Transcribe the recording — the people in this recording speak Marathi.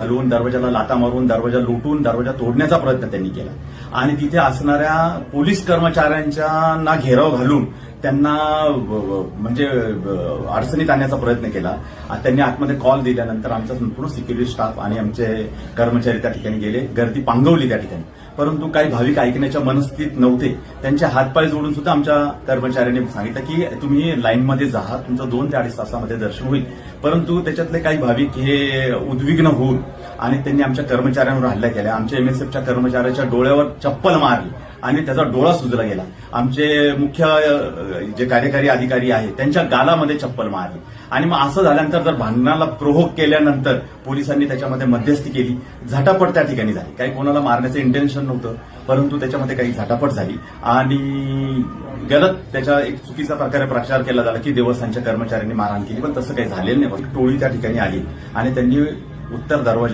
घालून दरवाजाला लाता मारून दरवाजा लुटून दरवाजा तोडण्याचा प्रयत्न त्यांनी केला. आणि तिथे असणाऱ्या पोलीस कर्मचाऱ्यांच्या ना घेराव घालून त्यांना म्हणजे अडचणीत आणण्याचा प्रयत्न केला. त्यांनी आतमध्ये कॉल दिल्यानंतर आमचा संपूर्ण सिक्युरिटी स्टाफ आणि आमचे कर्मचारी त्या ठिकाणी गेले. गर्दी पांगवली त्या ठिकाणी. परंतु काही भाविक ऐकण्याच्या मनस्थितीत नव्हते. त्यांचे हातपाय जोडून सुद्धा आमच्या कर्मचाऱ्यांनी सांगितलं की तुम्ही लाईनमध्ये जा तुमचं दोन ते अडीच तासामध्ये दर्शन होईल. परंतु त्याच्यातले काही भाविक हे उद्विग्न होऊन आणि त्यांनी आमच्या कर्मचाऱ्यांवर हल्ला केला. आमच्या एमएसएफच्या कर्मचाऱ्याच्या डोळ्यावर चप्पल मारली. आणि त्याचा डोळा सुजला गेला. आमचे मुख्य जे कार्यकारी अधिकारी आहेत त्यांच्या गालामध्ये चप्पल मारली. आणि मग असं झाल्यानंतर जर भांडणाला प्रोहोक केल्यानंतर पोलिसांनी त्याच्यामध्ये मध्यस्थी केली. झटापट त्या ठिकाणी झाली. काही कोणाला मारण्याचं इंटेन्शन नव्हतं परंतु त्याच्यामध्ये काही झटापट झाली. आणि गलत त्याच्या एक चुकीचा प्रकारे प्रचार केला झाला की देवस्थानच्या कर्मचाऱ्यांनी मारहाण केली. पण तसं काही झालेलं नाही. टोळी त्या ठिकाणी आली. आणि त्यांनी उत्तर दरवाजा